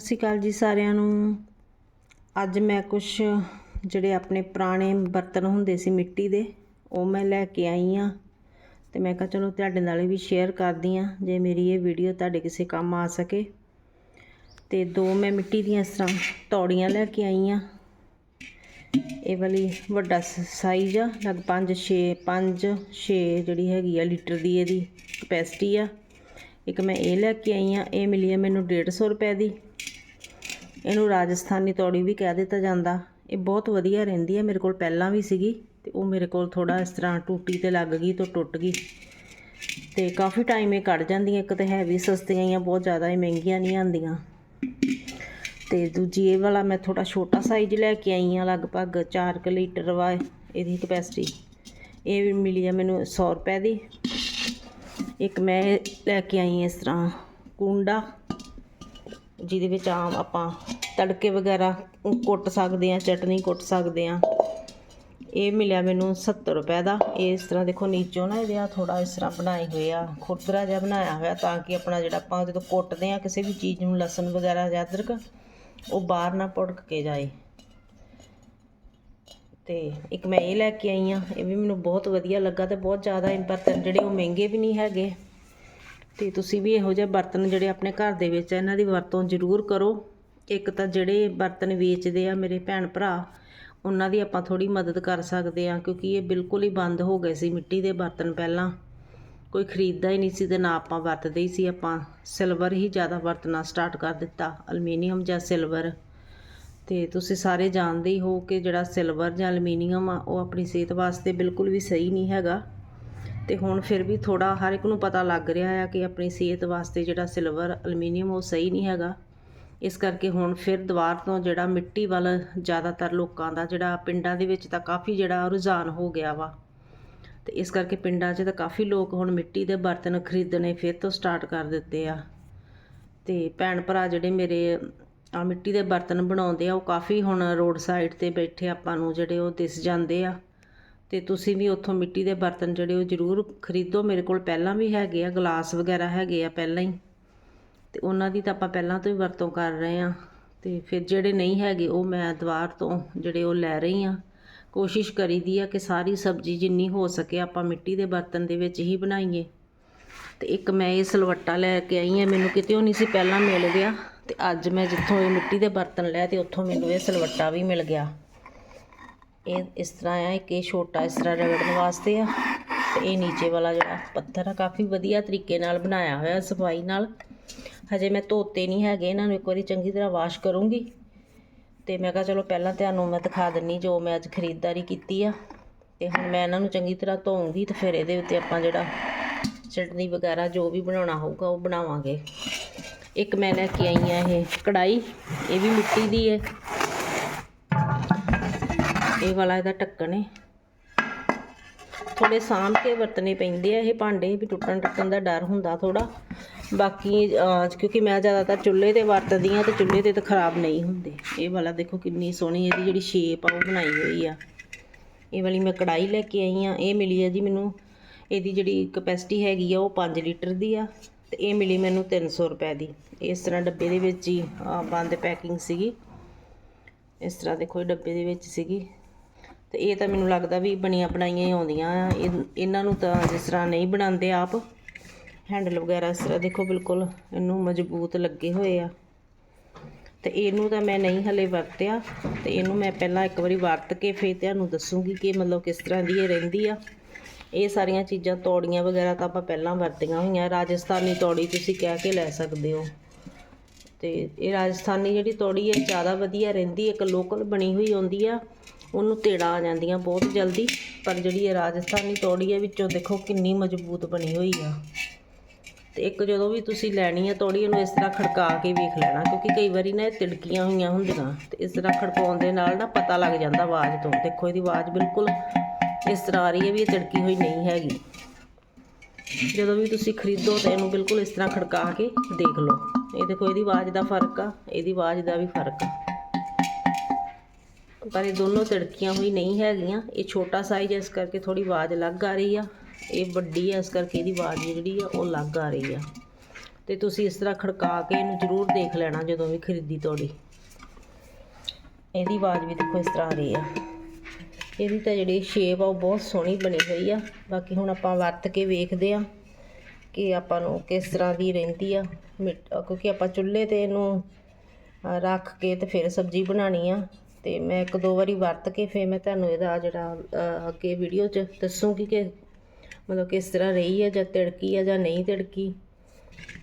ਸਤਿ ਸ਼੍ਰੀ ਅਕਾਲ ਜੀ ਸਾਰਿਆਂ ਨੂੰ। ਅੱਜ ਮੈਂ ਕੁਝ ਜਿਹੜੇ ਆਪਣੇ ਪੁਰਾਣੇ ਬਰਤਨ ਹੁੰਦੇ ਸੀ ਮਿੱਟੀ ਦੇ, ਉਹ ਮੈਂ ਲੈ ਕੇ ਆਈ ਆ। ਤੇ ਮੈਂ ਕਿਹਾ ਚਲੋ ਤੁਹਾਡੇ ਨਾਲ ਵੀ ਸ਼ੇਅਰ ਕਰਦੀ ਆ, ਜੇ ਮੇਰੀ ਇਹ ਵੀਡੀਓ ਤੁਹਾਡੇ ਕਿਸੇ ਕੰਮ ਆ ਸਕੇ। ਤੇ ਦੋ ਮੈਂ ਮਿੱਟੀ ਦੀਆਂ ਇਸ ਤਰ੍ਹਾਂ ਤੌੜੀਆਂ ਲੈ ਕੇ ਆਈ ਆ। ਇਹ ਵਾਲੀ ਵੱਡਾ ਸਾਈਜ਼ ਆ ਲਗ 5 6 5 6 ਜਿਹੜੀ ਹੈਗੀ ਆ ਲੀਟਰ ਦੀ ਇਹਦੀ ਕਪੈਸਿਟੀ ਆ। ਇੱਕ ਮੈਂ ਇਹ ਲੈ ਕੇ ਆਈ ਆ, ਇਹ ਮਿਲੀ ਆ ਮੈਨੂੰ 150 ਰੁਪਏ ਦੀ। ਇਹਨੂੰ ਰਾਜਸਥਾਨੀ ਤੌੜੀ ਵੀ ਕਹਿ ਦਿੱਤਾ ਜਾਂਦਾ। ਇਹ ਬਹੁਤ ਵਧੀਆ ਰਹਿੰਦੀ ਹੈ, ਮੇਰੇ ਕੋਲ ਪਹਿਲਾਂ ਵੀ ਸੀਗੀ ਤੇ ਉਹ ਮੇਰੇ ਕੋਲ ਥੋੜਾ ਇਸ ਤਰ੍ਹਾਂ ਟੂਟੀ ਤੇ ਲੱਗ ਗਈ ਤੋਂ ਟੁੱਟ ਗਈ। ਤੇ ਕਾਫੀ ਟਾਈਮ ਇਹ ਕੱਢ ਜਾਂਦੀਆਂ ਇੱਕ ਤਾਂ ਹੈ ਵੀ ਸਸਤੀਆਂ ਹੀ ਆ, ਬਹੁਤ ਜ਼ਿਆਦਾ ਹੀ ਮਹਿੰਗੀਆਂ ਨਹੀਂ ਆਉਂਦੀਆਂ। ਤੇ ਦੂਜੀ ਇਹ ਵਾਲਾ ਮੈਂ ਥੋੜਾ ਛੋਟਾ ਸਾਈਜ਼ ਲੈ ਕੇ ਆਈ ਆ ਲਗਭਗ 4 ਲੀਟਰ ਵਾ ਇਹਦੀ ਕਪੈਸਿਟੀ ਇਹ ਵੀ ਮਿਲੀ ਆ ਮੈਨੂੰ 100 ਰੁਪਏ ਦੀ। ਇੱਕ ਮੈਂ ਲੈ ਕੇ ਆਈ ਇਸ ਤਰ੍ਹਾਂ ਕੁੰਡਾ, ਜਿਹਦੇ ਵਿੱਚ ਆਮ ਆਪਾਂ ਤੜਕੇ ਵਗੈਰਾ ਕੁੱਟ ਸਕਦੇ ਆ ਚਟਨੀ ਕੁੱਟ ਸਕਦੇ ਆ ਇਹ ਮਿਲਿਆ ਮੈਨੂੰ 70 ਰੁਪਏ ਦਾ। ਇਹ ਇਸ ਤਰ੍ਹਾਂ ਦੇਖੋ ਨੀਚੋਂ ਨਾ ਇਹਦੇ ਆ ਥੋੜਾ ਇਸ ਤਰ੍ਹਾਂ ਬਣਾਏ ਹੋਏ ਆ, ਖੁਰਦਰਾ ਜਿਹਾ ਬਣਾਇਆ ਹੋਇਆ ਤਾਂ ਕਿ ਆਪਣਾ ਜਿਹੜਾ ਆਪਾਂ ਜਦੋਂ ਕੁੱਟਦੇ ਆ ਕਿਸੇ ਵੀ ਚੀਜ਼ ਨੂੰ, ਲਸਣ ਵਗੈਰਾ ਜਾਂ ਅਦਰਕ, ਉਹ ਬਾਹਰ ਨਾ ਪੁੜਕ ਕੇ ਜਾਏ। ਤੇ ਇੱਕ ਮੈਂ ਇਹ ਲੈ ਕੇ ਆਈ ਆ ਇਹ ਵੀ ਮੈਨੂੰ ਬਹੁਤ ਵਧੀਆ ਲੱਗਾ ਤੇ ਬਹੁਤ ਜ਼ਿਆਦਾ ਇਹ ਬਰਤਨ ਜਿਹੜੇ ਉਹ ਮਹਿੰਗੇ ਵੀ ਨਹੀਂ ਹੈਗੇ। ਤੇ ਤੁਸੀਂ ਵੀ ਇਹੋ ਜਿਹੇ ਬਰਤਨ ਜਿਹੜੇ ਆਪਣੇ ਘਰ ਦੇ ਵਿੱਚ ਇਹਨਾਂ ਦੀ ਵਰਤੋਂ ਜ਼ਰੂਰ ਕਰੋ। ਇੱਕ ਤਾਂ ਜਿਹੜੇ ਬਰਤਨ ਵੇਚਦੇ ਆ ਮੇਰੇ ਭੈਣ ਭਰਾ, ਉਹਨਾਂ ਦੀ ਆਪਾਂ ਥੋੜੀ ਮਦਦ ਕਰ ਸਕਦੇ ਆ ਕਿਉਂਕਿ ਇਹ ਬਿਲਕੁਲ ਹੀ ਬੰਦ ਹੋ ਗਏ ਸੀ ਮਿੱਟੀ ਦੇ ਬਰਤਨ ਪਹਿਲਾਂ। ਕੋਈ ਖਰੀਦਦਾ ਹੀ ਨਹੀਂ ਸੀ ਤੇ ਨਾ ਆਪਾਂ ਵਰਤਦੇ ਹੀ ਸੀ, ਆਪਾਂ ਸਿਲਵਰ ਹੀ ਜ਼ਿਆਦਾ ਵਰਤਣਾ ਸਟਾਰਟ ਕਰ ਦਿੱਤਾ, ਅਲਮੀਨੀਅਮ ਜਾਂ ਸਿਲਵਰ। ਤੇ ਤੁਸੀਂ ਸਾਰੇ ਜਾਣਦੇ ਹੀ ਹੋ ਕਿ ਜਿਹੜਾ ਸਿਲਵਰ ਜਾਂ ਅਲਮੀਨੀਅਮ ਆ, ਉਹ ਆਪਣੀ ਸਿਹਤ ਵਾਸਤੇ ਬਿਲਕੁਲ ਵੀ ਸਹੀ ਨਹੀਂ ਹੈਗਾ। ਤੇ ਹੁਣ ਫਿਰ ਵੀ ਥੋੜਾ ਹਰ ਇੱਕ ਨੂੰ ਪਤਾ ਲੱਗ ਰਿਹਾ ਆ ਕਿ ਆਪਣੀ ਸਿਹਤ ਵਾਸਤੇ ਜਿਹੜਾ ਸਿਲਵਰ, ਅਲਮੀਨੀਅਮ, ਉਹ ਸਹੀ ਨਹੀਂ ਹੈਗਾ। ਇਸ ਕਰਕੇ ਹੁਣ ਫਿਰ ਦੁਬਾਰ ਤੋਂ ਜਿਹੜਾ ਮਿੱਟੀ ਵੱਲ ਜ਼ਿਆਦਾਤਰ ਲੋਕਾਂ ਦਾ ਜਿਹੜਾ ਪਿੰਡਾਂ ਦੇ ਵਿੱਚ ਤਾਂ ਕਾਫੀ ਜਿਹੜਾ ਰੁਝਾਨ ਹੋ ਗਿਆ ਵਾ। ਤੇ ਇਸ ਕਰਕੇ ਪਿੰਡਾਂ 'ਚ ਤਾਂ ਕਾਫੀ ਲੋਕ ਹੁਣ ਮਿੱਟੀ ਦੇ ਬਰਤਨ ਖਰੀਦਣੇ ਫਿਰ ਤੋਂ ਸਟਾਰਟ ਕਰ ਦਿੱਤੇ ਆ। ਤੇ ਭੈਣ ਭਰਾ ਜਿਹੜੇ ਮੇਰੇ ਆ ਮਿੱਟੀ ਦੇ ਬਰਤਨ ਬਣਾਉਂਦੇ ਆ, ਉਹ ਕਾਫੀ ਹੁਣ ਰੋਡ ਸਾਈਡ ਤੇ ਬੈਠੇ ਆਪਾਂ ਨੂੰ ਜਿਹੜੇ ਉਹ ਦਿਸ ਜਾਂਦੇ ਆ। ਤੇ ਤੁਸੀਂ ਵੀ ਉੱਥੋਂ ਮਿੱਟੀ ਦੇ ਬਰਤਨ ਜਿਹੜੇ ਉਹ ਜ਼ਰੂਰ ਖਰੀਦੋ। ਮੇਰੇ ਕੋਲ ਪਹਿਲਾਂ ਵੀ ਹੈਗੇ ਆ, ਗਲਾਸ ਵਗੈਰਾ ਹੈਗੇ ਆ ਪਹਿਲਾਂ ਹੀ। ਤੇ ਉਹਨਾਂ ਦੀ ਤਾਂ ਆਪਾਂ ਪਹਿਲਾਂ ਤੋਂ ਹੀ ਵਰਤੋਂ ਕਰ ਰਹੇ ਆ ਤੇ ਫਿਰ ਜਿਹੜੇ ਨਹੀਂ ਹੈਗੇ, ਉਹ ਮੈਂ ਦੁਬਾਰ ਤੋਂ ਜਿਹੜੇ ਉਹ ਲੈ ਰਹੀ ਆ ਕੋਸ਼ਿਸ਼ ਕਰੀਦੀ ਆ ਕਿ ਸਾਰੀ ਸਬਜ਼ੀ ਜਿੰਨੀ ਹੋ ਸਕੇ ਆਪਾਂ ਮਿੱਟੀ ਦੇ ਬਰਤਨ ਦੇ ਵਿੱਚ ਹੀ ਬਣਾਈਏ। ਤੇ ਇੱਕ ਮੈਂ ਇਹ ਸਲਵੱਟਾ ਲੈ ਕੇ ਆਈ ਆ ਮੈਨੂੰ ਕਿਤੇ ਉਹ ਨਹੀਂ ਸੀ ਪਹਿਲਾਂ ਮਿਲ ਗਿਆ। ਤੇ ਅੱਜ ਮੈਂ ਜਿੱਥੋਂ ਇਹ ਮਿੱਟੀ ਦੇ ਬਰਤਨ ਲੈ ਤੇ ਉੱਥੋਂ ਮੈਨੂੰ ਇਹ ਸਲਵੱਟਾ ਵੀ ਮਿਲ ਗਿਆ। ਇਹ ਇਸ ਤਰ੍ਹਾਂ ਆ, ਇੱਕ ਇਹ ਛੋਟਾ ਇਸ ਤਰ੍ਹਾਂ ਰਗੜਨ ਵਾਸਤੇ ਆ। ਤੇ ਇਹ ਨੀਚੇ ਵਾਲਾ ਜਿਹੜਾ ਪੱਥਰ ਆ, ਕਾਫੀ ਵਧੀਆ ਤਰੀਕੇ ਨਾਲ ਬਣਾਇਆ ਹੋਇਆ ਸਫ਼ਾਈ ਨਾਲ। ਹਜੇ ਮੈਂ ਧੋਤੇ ਨਹੀਂ ਹੈਗੇ, ਇਹਨਾਂ ਨੂੰ ਇੱਕ ਵਾਰੀ ਚੰਗੀ ਤਰ੍ਹਾਂ ਵਾਸ਼ ਕਰੂੰਗੀ। ਤੇ ਮੈਂ ਕਿਹਾ ਚਲੋ ਪਹਿਲਾਂ ਤੁਹਾਨੂੰ ਮੈਂ ਦਿਖਾ ਦਿੰਨੀ ਜੋ ਮੈਂ ਅੱਜ ਖਰੀਦਦਾਰੀ ਕੀਤੀ ਆ। ਤੇ ਹੁਣ ਮੈਂ ਇਹਨਾਂ ਨੂੰ ਚੰਗੀ ਤਰ੍ਹਾਂ ਧੋਉਂਗੀ ਤੇ ਫਿਰ ਇਹਦੇ ਉੱਤੇ ਆਪਾਂ ਜਿਹੜਾ ਚਟਨੀ ਵਗੈਰਾ ਜੋ ਵੀ ਬਣਾਉਣਾ ਹੋਊਗਾ ਉਹ ਬਣਾਵਾਂਗੇ। ਇੱਕ ਮੈਂ ਲੈ ਕੇ ਆਈ ਆ ਇਹ ਕੜਾਈ ਇਹ ਵੀ ਮਿੱਟੀ ਦੀ ਹੈ ਇਹ ਵਾਲਾ ਇਹਦਾ ਢੱਕਣ ਹੈ ਥੋੜੇ ਸਾਂਭ ਕੇ ਵਰਤਨੇ ਪੈਂਦੇ ਆ ਇਹ ਭਾਂਡੇ ਵੀ ਟੁੱਟਣ ਟੁੱਟਣ ਦਾ ਡਰ ਹੁੰਦਾ ਥੋੜਾ ਬਾਕੀ ਕਿਉਂਕਿ ਮੈਂ ਜ਼ਿਆਦਾਤਰ ਚੁੱਲ੍ਹੇ ਤੇ ਵਰਤਦੀ ਆ ਤੇ ਚੁੱਲ੍ਹੇ ਤੇ ਤਾਂ ਖਰਾਬ ਨਹੀਂ ਹੁੰਦੇ। ਇਹ ਵਾਲਾ ਦੇਖੋ ਕਿੰਨੀ ਸੋਹਣੀ ਇਹਦੀ ਜਿਹੜੀ ਸ਼ੇਪ ਆ, ਉਹ ਬਣਾਈ ਹੋਈ ਆ। ਇਹ ਵਾਲੀ ਮੈਂ ਕੜਾਈ ਲੈ ਕੇ ਆਈ ਆ ਇਹ ਮਿਲੀ ਆ ਜੀ ਮੈਨੂੰ, ਇਹਦੀ ਜਿਹੜੀ ਕਪੈਸਿਟੀ ਹੈਗੀ ਆ, ਉਹ 5 ਲੀਟਰ ਦੀ ਆ ਤੇ ਇਹ ਮਿਲੀ ਮੈਨੂੰ 300 ਰੁਪਏ ਦੀ। ਇਸ ਤਰ੍ਹਾਂ ਡੱਬੇ ਦੇ ਵਿੱਚ ਹੀ ਬੰਦ ਪੈਕਿੰਗ ਸੀਗੀ। ਇਸ ਤਰ੍ਹਾਂ ਦੇਖੋ ਇਹ ਡੱਬੇ ਦੇ ਵਿੱਚ ਸੀਗੀ। ਤੇ ਇਹ ਤਾਂ ਮੈਨੂੰ ਲੱਗਦਾ ਵੀ ਬਣੀਆਂ ਬਣਾਈਆਂ ਹੀ ਆਉਂਦੀਆਂ ਆ। ਇਹ- ਇਹਨਾਂ ਨੂੰ ਤਾਂ ਜਿਸ ਤਰ੍ਹਾਂ ਨਹੀਂ ਬਣਾਉਂਦੇ ਆਪ ਹੈਂਡਲ ਵਗੈਰਾ ਇਸ ਤਰ੍ਹਾਂ ਦੇਖੋ ਬਿਲਕੁਲ ਇਹਨੂੰ ਮਜ਼ਬੂਤ ਲੱਗੇ ਹੋਏ ਆ। ਤੇ ਇਹਨੂੰ ਤਾਂ ਮੈਂ ਨਹੀਂ ਹਲੇ ਵਰਤਿਆ ਤੇ ਇਹਨੂੰ ਮੈਂ ਪਹਿਲਾਂ ਇੱਕ ਵਾਰੀ ਵਰਤ ਕੇ ਫਿਰ ਤੁਹਾਨੂੰ ਦੱਸੂਗੀ ਕਿ ਮਤਲਬ ਕਿਸ ਤਰ੍ਹਾਂ ਦੀ ਇਹ ਰਹਿੰਦੀ ਆ। ਇਹ ਸਾਰੀਆਂ ਚੀਜ਼ਾਂ ਤੌੜੀਆਂ ਵਗੈਰਾ ਤਾਂ ਆਪਾਂ ਪਹਿਲਾਂ ਵਰਤੀਆਂ ਹੋਈਆਂ। ਰਾਜਸਥਾਨੀ ਤੌੜੀ ਤੁਸੀਂ ਕਹਿ ਕੇ ਲੈ ਸਕਦੇ ਹੋ। ਤੇ ਇਹ ਰਾਜਸਥਾਨੀ ਜਿਹੜੀ ਤੌੜੀ ਹੈ, ਜ਼ਿਆਦਾ ਵਧੀਆ ਰਹਿੰਦੀ, ਇੱਕ ਲੋਕਲ ਬਣੀ ਹੋਈ ਆਉਂਦੀ ਆ। ਉਹਨੂੰ ਤੇੜਾ ਆ ਜਾਂਦੀਆਂ ਬਹੁਤ ਜਲਦੀ, ਪਰ ਜਿਹੜੀ ਇਹ ਰਾਜਸਥਾਨੀ ਤੌੜੀ ਹੈ, ਵਿੱਚੋਂ ਦੇਖੋ ਕਿੰਨੀ ਮਜ਼ਬੂਤ ਬਣੀ ਹੋਈ ਆ। ਤੇ ਇੱਕ ਜਦੋਂ ਵੀ ਤੁਸੀਂ ਲੈਣੀ ਆ ਤੌੜੀ, ਉਹਨੂੰ ਇਸ ਤਰ੍ਹਾਂ ਖੜਕਾ ਕੇ ਵੇਖ ਲੈਣਾ, ਕਿਉਂਕਿ ਕਈ ਵਾਰੀ ਨਾ ਇਹ ਤਿੜਕੀਆਂ ਹੋਈਆਂ ਹੁੰਦੀਆਂ ਤੇ ਇਸ ਤਰ੍ਹਾਂ ਖੜਕਾਉਣ ਦੇ ਨਾਲ ਨਾ ਪਤਾ ਲੱਗ ਜਾਂਦਾ ਆਵਾਜ਼ ਤੋਂ। ਦੇਖੋ, ਇਹਦੀ ਆਵਾਜ਼ ਬਿਲਕੁਲ ਇਸ ਤਰ੍ਹਾਂ ਆ ਰਹੀ ਹੈ ਵੀ ਇਹ ਤਿੜਕੀ ਹੋਈ ਨਹੀਂ ਹੈਗੀ। ਜਦੋਂ ਵੀ ਤੁਸੀਂ ਖਰੀਦੋ ਤਾਂ ਇਹਨੂੰ ਬਿਲਕੁਲ ਇਸ ਤਰ੍ਹਾਂ ਖੜਕਾ ਕੇ ਦੇਖ ਲਓ। ਇਹ ਦੇਖੋ, ਇਹਦੀ ਆਵਾਜ਼ ਦਾ ਫ਼ਰਕ ਆ, ਇਹਦੀ ਆਵਾਜ਼ ਦਾ ਵੀ ਫ਼ਰਕ ਆ। ਪਰ ਇਹ ਦੋਨੋਂ ਤਿੜਕੀਆਂ ਹੋਈ ਨਹੀਂ ਹੈਗੀਆਂ, ਇਹ ਛੋਟਾ ਸਾਈਜ਼ ਇਸ ਕਰਕੇ ਥੋੜੀ ਆਵਾਜ਼ ਅਲੱਗ ਆ ਰਹੀ ਆ। ਇਹ ਵੱਡੀ ਹੈ ਇਸ ਕਰਕੇ ਇਹਦੀ ਆਵਾਜ਼ ਜਿਹੜੀ ਆ, ਉਹ ਅਲੱਗ ਆ ਰਹੀ ਆ। ਤੇ ਤੁਸੀਂ ਇਸ ਤਰ੍ਹਾਂ ਖੜਕਾ ਕੇ ਇਹਨੂੰ ਜ਼ਰੂਰ ਦੇਖ ਲੈਣਾ ਜਦੋਂ ਵੀ ਖਰੀਦੀ ਤੋੜੀ। ਇਹਦੀ ਆਵਾਜ਼ ਵੀ ਦੇਖੋ ਇਸ ਤਰ੍ਹਾਂ ਆ ਰਹੀ ਆ। ਇਹਦੀ ਤਾਂ ਜਿਹੜੀ ਸ਼ੇਪ ਆ, ਉਹ ਬਹੁਤ ਸੋਹਣੀ ਬਣੀ ਹੋਈ ਆ। ਬਾਕੀ ਹੁਣ ਆਪਾਂ ਵਰਤ ਕੇ ਵੇਖਦੇ ਆ ਕਿ ਆਪਾਂ ਨੂੰ ਕਿਸ ਤਰ੍ਹਾਂ ਦੀ ਰਹਿੰਦੀ ਆ। ਮਿੱਟ- ਕਿਉਂਕਿ ਆਪਾਂ ਚੁੱਲ੍ਹੇ ਤੇ ਇਹਨੂੰ ਰੱਖ ਕੇ ਤੇ ਫਿਰ ਸਬਜ਼ੀ ਬਣਾਉਣੀ ਆ। ਤੇ ਮੈਂ ਇੱਕ ਦੋ ਵਾਰੀ ਵਰਤ ਕੇ ਫਿਰ ਮੈਂ ਤੁਹਾਨੂੰ ਇਹਦਾ ਜਿਹੜਾ ਅੱਗੇ ਵੀਡੀਓ 'ਚ ਦੱਸੂਗੀ ਕਿ ਮਤਲਬ ਕਿਸ ਤਰ੍ਹਾਂ ਰਹੀ ਹੈ ਜਾਂ ਤਿੜਕੀ ਹੈ ਜਾਂ ਨਹੀਂ ਤਿੜਕੀ।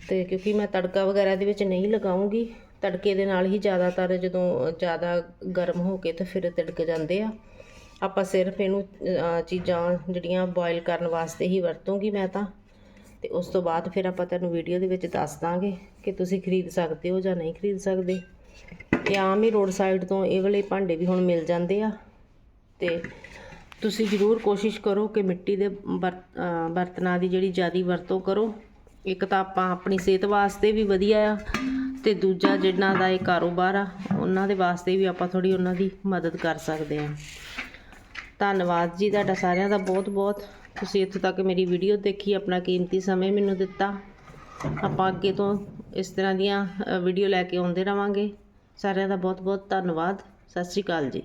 ਤੇ ਕਿਉਂਕਿ ਮੈਂ ਤੜਕਾ ਵਗੈਰਾ ਦੇ ਵਿੱਚ ਨਹੀਂ ਲਗਾਉਂਗੀ, ਤੜਕੇ ਦੇ ਨਾਲ ਹੀ ਜ਼ਿਆਦਾਤਰ ਜਦੋਂ ਜ਼ਿਆਦਾ ਗਰਮ ਹੋ ਕੇ ਤਾਂ ਫਿਰ ਤਿੜਕ ਜਾਂਦੇ ਆ। ਆਪਾਂ ਸਿਰਫ ਇਹਨੂੰ ਚੀਜ਼ਾਂ ਜਿਹੜੀਆਂ ਬੋਇਲ ਕਰਨ ਵਾਸਤੇ ਹੀ ਵਰਤੂੰਗੀ ਮੈਂ ਤਾਂ। ਤੇ ਉਸ ਤੋਂ ਬਾਅਦ ਫਿਰ ਆਪਾਂ ਤੁਹਾਨੂੰ ਵੀਡੀਓ ਦੇ ਵਿੱਚ ਦੱਸ ਦਾਂਗੇ ਕਿ ਤੁਸੀਂ ਖਰੀਦ ਸਕਦੇ ਹੋ ਜਾਂ ਨਹੀਂ ਖਰੀਦ ਸਕਦੇ। ਇਹ ਆਮ ਹੀ ਰੋਡ ਸਾਈਡ ਤੋਂ ਇਹ ਵਾਲੇ ਭਾਂਡੇ ਵੀ ਹੁਣ ਮਿਲ ਜਾਂਦੇ ਆ। ਤੇ ਤੁਸੀਂ ਜ਼ਰੂਰ ਕੋਸ਼ਿਸ਼ ਕਰੋ ਕਿ ਮਿੱਟੀ ਦੇ ਬਰ- ਬਰਤਨਾਂ ਦੀ ਜਿਹੜੀ ਜ਼ਿਆਦੀ ਵਰਤੋਂ ਕਰੋ। ਇੱਕ ਤਾਂ ਆਪਾਂ ਆਪਣੀ ਸਿਹਤ ਵਾਸਤੇ ਵੀ ਵਧੀਆ ਆ ਤੇ ਦੂਜਾ ਜਿਨ੍ਹਾਂ ਦਾ ਇਹ ਕਾਰੋਬਾਰ ਆ, ਉਹਨਾਂ ਦੇ ਵਾਸਤੇ ਵੀ ਆਪਾਂ ਥੋੜੀ ਉਹਨਾਂ ਦੀ ਮਦਦ ਕਰ ਸਕਦੇ ਆ ਧੰਨਵਾਦ ਜੀ ਤੁਹਾਡਾ ਸਾਰਿਆਂ ਦਾ ਬਹੁਤ ਬਹੁਤ ਤੁਸੀਂ ਇੱਥੋਂ ਤੱਕ ਮੇਰੀ ਵੀਡੀਓ ਦੇਖੀ, ਆਪਣਾ ਕੀਮਤੀ ਸਮੇਂ ਮੈਨੂੰ ਦਿੱਤਾ। ਆਪਾਂ ਅੱਗੇ ਤੋਂ ਇਸ ਤਰ੍ਹਾਂ ਦੀਆਂ ਵੀਡੀਓ ਲੈ ਕੇ ਆਉਂਦੇ ਰਵਾਂਗੇ। ਸਾਰਿਆਂ ਦਾ ਬਹੁਤ ਬਹੁਤ ਧੰਨਵਾਦ। ਸਤਿ ਸ਼੍ਰੀ ਅਕਾਲ ਜੀ।